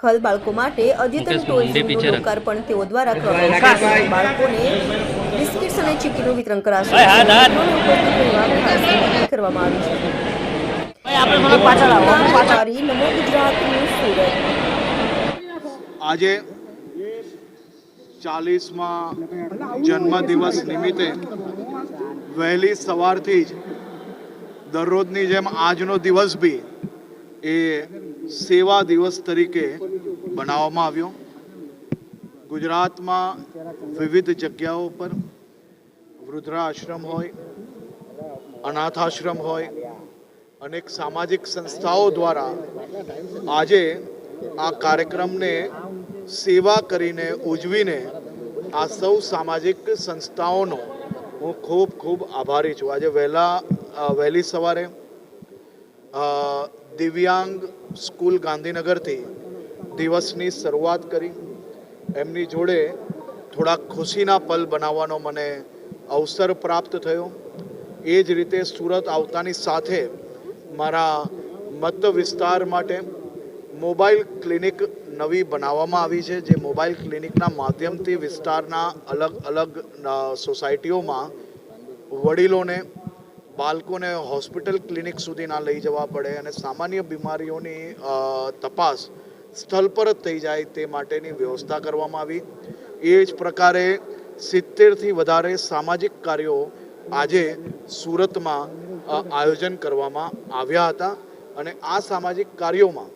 ખલ બાળકો માટે અદ્યતન ટોયનું. લોકાર્પણ તેઓ દ્વારા કરવામાં બાળકોને બિસ્કિટ્સ અને ચીકીનું વિતરણ કરાશે. કરવામાં આવ્યું છે. આજે ચાલીસમાં જન્મદિવસ નિમિત્તે વહેલી સવારથી જ દરરોજની જેમ આજનો દિવસ બી એ સેવા દિવસ તરીકે બનાવવામાં આવ્યો. ગુજરાતમાં વિવિધ જગ્યાઓ પર વૃદ્ધાશ્રમ હોય, અનાથાશ્રમ હોય, અનેક સામાજિક સંસ્થાઓ દ્વારા આજે આ કાર્યક્રમને સેવા કરીને ઉજવીને આ સૌ સામાજિક સંસ્થાઓનો હું ખૂબ ખૂબ આભારી છું. આજે વહેલા વહેલી સવારે દિવ્યાંગ સ્કૂલ ગાંધીનગરથી દિવસની શરૂઆત કરી. એમની જોડે થોડા ખુશીના પલ બનાવવાનો મને અવસર પ્રાપ્ત થયો. એ જ રીતે સુરત આવતાની સાથે મારા મત વિસ્તાર માટે મોબાઈલ ક્લિનિક નવી બનાવવામાં આવી છે, જે મોબાઈલ ક્લિનિકના માધ્યમથી વિસ્તારના અલગ અલગ સોસાયટીઓમાં વડીલોને બાળકોને હોસ્પિટલ ક્લિનિક સુધી ના લઈ જવા પડે અને સામાન્ય બીમારીઓની તપાસ સ્થળ પર જ થઈ જાય તે માટેની વ્યવસ્થા કરવામાં આવી. એ જ પ્રકારે સિત્તેરથી વધારે સામાજિક કાર્યો આજે સુરતમાં આયોજન કરવામાં આવ્યા હતા અને આ સામાજિક કાર્યોમાં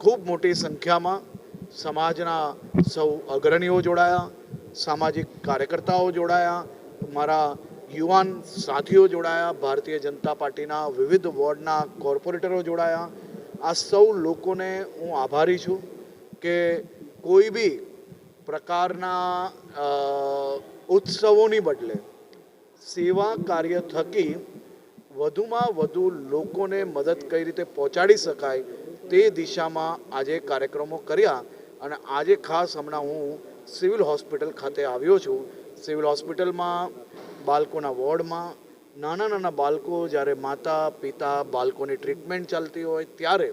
ખૂબ મોટી સંખ્યામાં સમાજના સૌ અગ્રણીઓ જોડાયા, સામાજિક કાર્યકર્તાઓ જોડાયા, મારા યુવાન સાથીઓ જોડાયા, ભારતીય જનતા પાર્ટીના વિવિધ વોર્ડના કોર્પોરેટરો જોડાયા. આ સૌ લોકોને હું આભારી છું કે કોઈ બી પ્રકારના ઉત્સવોની બદલે સેવા કાર્ય થકી વધુમાં વધુ લોકોને મદદ કઈ રીતે પહોંચાડી શકાય તે દિશામાં આજે કાર્યક્રમો કર્યા અને આજે ખાસ હમણાં હું સિવિલ હોસ્પિટલ ખાતે આવ્યો છું. સિવિલ હોસ્પિટલમાં બાળકોના વોર્ડમાં નાના નાના બાળકો જ્યારે માતા, પિતા બાળકોની ટ્રીટમેન્ટ ચાલતી હોય ત્યારે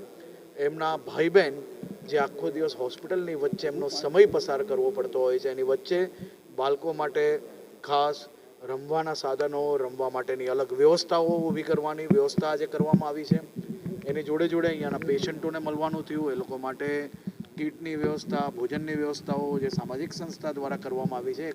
એમના ભાઈ બહેન જે આખો દિવસ હોસ્પિટલની વચ્ચે એમનો સમય પસાર કરવો પડતો હોય છે. એની વચ્ચે બાળકો માટે ખાસ રમવાના સાધનો, રમવા માટેની અલગ વ્યવસ્થાઓ ઊભી કરવાની વ્યવસ્થા આજે કરવામાં આવી છે. એની જોડે જોડે અહીંયાના પેશન્ટોને મળવાનું થયું. એ લોકો માટે કીટની વ્યવસ્થા, ભોજનની વ્યવસ્થાઓ જે સામાજિક સંસ્થા દ્વારા કરવામાં આવી છે